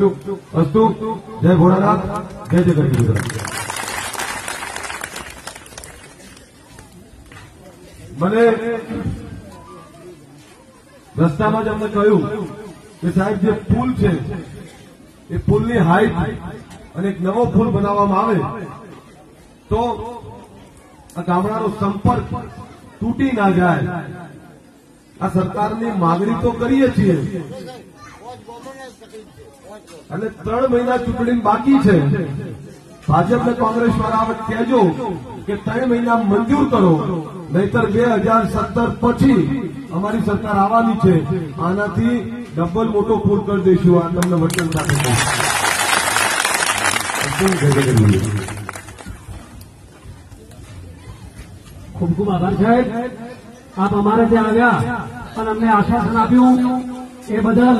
અસ્તુ અસ્તુ જય ભોળાનાથ, જય જય મને રસ્તામાં જ અમને કહ્યું કે સાહેબ, જે પુલ છે, એ પુલની હાઈટ અને એક નવો પુલ બનાવવામાં આવે, તો આ ગામડાનો સંપર્ક તૂટી ના જાય. આ સરકારની માગણી તો કરીએ છીએ. અને ત્રણ મહિના ચૂંટણી બાકી છે. ભાજપ ને કોંગ્રેસ વાળા કહેજો કે ત્રણ મહિના મંજૂર કરો, નહીતર બે હજાર સત્તર પછી અમારી સરકાર આવવાની છે. આનાથી ડબલ મોટો પૂર કરી દઈશું. આ તમને વચન સાથે. ખૂબ ખૂબ આભાર સાહેબ. આપ અમારે ત્યાં આવ્યા અને અમને આશ્વાસન આપ્યું. એ બદલ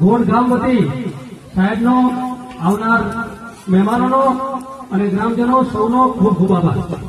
ગોળ ગામ વતી સાહેબનો આવનાર મહેમાનોનો અને ગ્રામજનો સૌનો ખૂબ ખૂબ આભાર.